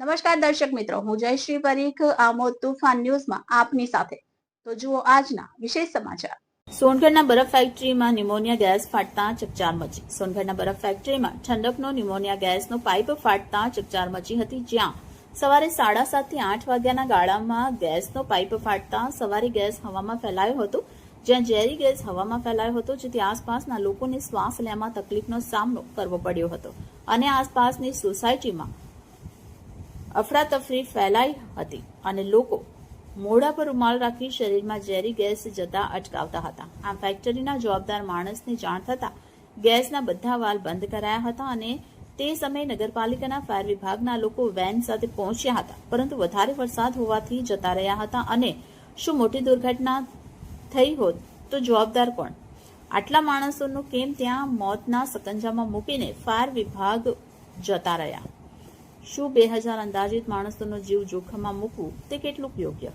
નમસ્કાર દર્શક મિત્રો, હું જયશ્રી પરીખ, આમોદ તુફાન ન્યૂઝમાં આપની સાથે. તો જુઓ આજના વિશેષ સમાચાર. સોનગઢના બરફ ફેક્ટરીમાં નિમોનિયા ગેસ ફાટતા ચકચાર મચી. સોનગઢના બરફ ફેક્ટરીમાં ઠંડકનો નિમોનિયા ગેસનો પાઇપ ફાટતા ચકચાર મચી હતી, જ્યાં સવારે સાડા સાતથી આઠ વાગ્યાના ગાળામાં ગેસનો પાઇપ ફાટતા સવારે ગેસ હવામાં ફેલાયો હતો. જ્યાં ઝેરી ગેસ હવામાં ફેલાયો હતો, જેથી આસપાસના લોકોને શ્વાસ લેવામાં તકલીફનો સામનો કરવો પડ્યો હતો. અને આસપાસની સોસાયટીમાં અફરાતફરી ફેલાઈ હતી અને લોકો મોઢા પર રૂમાલ રાખી શરીરમાં ઝેરી ગેસ જતા અટકાવતા હતા. આમ ફેક્ટરીના જવાબદાર માણસને જાણ થતા ગેસના બધા વાલ બંધ કરાયા હતા અને તે સમયે નગરપાલિકાના ફાયર વિભાગના લોકો વેન સાથે પહોંચ્યા હતા, પરંતુ વધારે વરસાદ હોવાથી જતા રહ્યા હતા અને શું મોટી દુર્ઘટના થઈ હોત તો જવાબદાર કોણ? આટલા માણસોનું કેમ ત્યાં મોતના સકંજામાં મૂકીને ફાયર વિભાગ જતા રહ્યા? શું બે હજાર અંદાજિત માણસોનો જીવ જોખમમાં મૂકવું તે કેટલું યોગ્ય?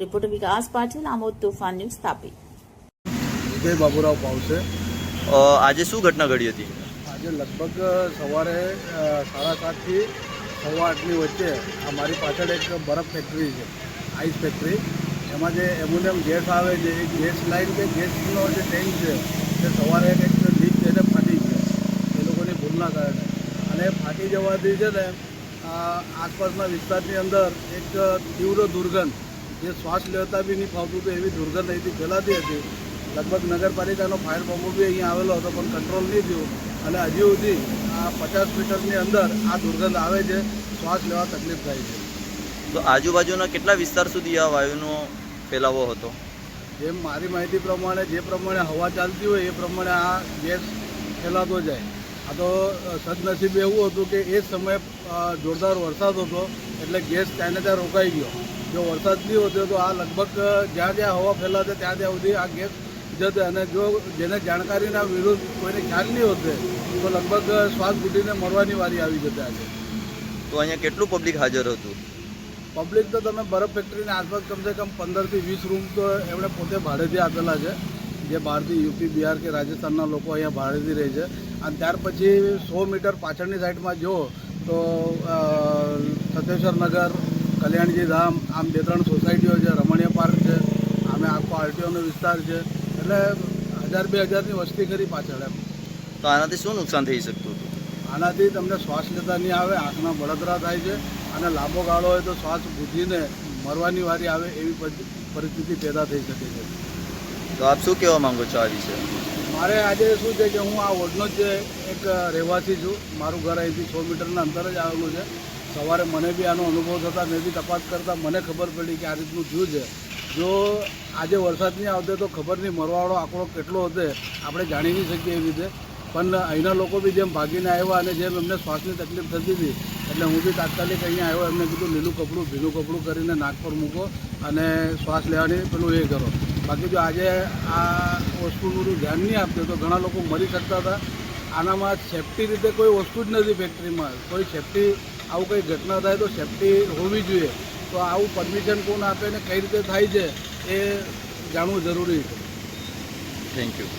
રિપોર્ટર વિકાસ પાટીલ આમોદ તોફાન ન્યૂઝ સ્થાપિત બે બાબુરાવ પાવસે. અ, આજે શું ઘટના ઘડી હતી? આજે લગભગ સવારે સાડા સાતથી સવા આઠની વચ્ચે અમારી પાછળ એક બરફ ફેક્ટરી છે આઈસ ફેક્ટરી એમાં જે એમ્યુનિયમ ગેસ આવે છે એ ગેસ લાઈન કે ગેસનો જે ટેન્ક છે તે સવારે એક લીક થઈને ફાટી છે એ લોકોની ભૂલના કારણે. અને ફાટી જવાથી છે ને આ આસપાસના વિસ્તારની અંદર એક તીવ્ર દુર્ગંધ જે શ્વાસ લેતા બી નહીં ફાવતું હતું એવી દુર્ગંધ અહીંથી ફેલાતી હતી. લગભગ નગરપાલિકાનો ફાયર પંપ બી અહીંયા આવેલો હતો પણ કંટ્રોલ નહીં થયું. અને હજી સુધી આ પચાસ મીટરની અંદર આ દુર્ગંધ આવે છે શ્વાસ લેવા તકલીફ થાય છે. તો આજુબાજુના કેટલા વિસ્તાર સુધી આ વાયુનો ફેલાવો હતો? જેમ મારી માહિતી પ્રમાણે જે પ્રમાણે હવા ચાલતી હોય એ પ્રમાણે આ ગેસ ફેલાતો જાય. આ તો સદનસીબે એવું હતું કે એ સમયે જોરદાર વરસાદ હતો એટલે ગેસ ત્યાંને ત્યાં રોકાઈ ગયો. જો વરસાદ નહીં હોતો તો આ લગભગ જ્યાં જ્યાં હવા ફેલાતે ત્યાં ત્યાં સુધી આ ગેસ જતે અને જો જેને જાણકારીના વિરુદ્ધ કોઈને ખ્યાલ નહીં હોતે તો લગભગ શ્વાસ ઘૂટીને મરવાની વારી આવી જતી આજે. તો અહીંયા કેટલું પબ્લિક હાજર હતું? પબ્લિક તો તમે બરફ ફેક્ટરીની આસપાસ કમસે કમ પંદરથી વીસ રૂમ તો એમણે પોતે ભાડેથી આપેલા છે. જે બહારથી યુપી બિહાર કે રાજસ્થાનના લોકો અહીંયા ભાડેથી રહે છે. અને ત્યાર પછી સો મીટર પાછળની સાઈડમાં જુઓ તો સતેશ્વર નગર કલ્યાણજી ધામ આમ બે ત્રણ સોસાયટીઓ છે રમણીય પાર્ક છે આમે આખો આરટીઓનો વિસ્તાર છે. એટલે હજાર બે હજારની વસ્તી કરી પાછળ એમ. તો આનાથી શું નુકસાન થઈ શકતું હતું? આનાથી તમને શ્વાસ લેતા નહીં આવે આંખના બળતરા થાય છે અને લાંબો ગાળો હોય તો શ્વાસ ભૂજીને મરવાની વારી આવે એવી પરી- પરિસ્થિતિ પેદા થઈ શકે છે. તો આપ શું કહેવા માંગો છો આ વિશે? મારે આજે શું છે કે હું આ વોર્ડનો જ એક રહેવાસી છું. મારું ઘર અહીંથી સો મીટરના અંતર જ આવેલું છે. સવારે મને બી આનો અનુભવ થતાં, મેં બી તપાસ કરતાં મને ખબર પડી કે આ રીતનું થયું છે. જો આજે વરસાદ નહીં આવતો તો ખબર નહીં મરવાળો આંકડો કેટલો હશે, આપણે જાણી નહીં શકીએ એવી રીતે. પણ અહીંના લોકો બી જેમ ભાગીને આવ્યા અને જેમ એમને શ્વાસની તકલીફ થતી હતી એટલે હું બી તાત્કાલિક અહીંયા આવ્યો, એમને કીધું, લીલું કપડું, ભીનું કપડું કરીને નાક પર મૂકો અને શ્વાસ લેવાની પેલું એ કરો. બાકી જો આજે આ વસ્તુનું ધ્યાન નહીં આપતું તો ઘણા લોકો મરી શકતા હતા. આનામાં સેફટી રીતે કોઈ વસ્તુ જ નથી ફેક્ટરીમાં કોઈ સેફટી આવું કંઈ ઘટના થાય તો સેફટી હોવી જોઈએ. તો આવું પરમિશન કોણ આપે ને કઈ રીતે થાય છે એ જાણવું જરૂરી છે. Thank you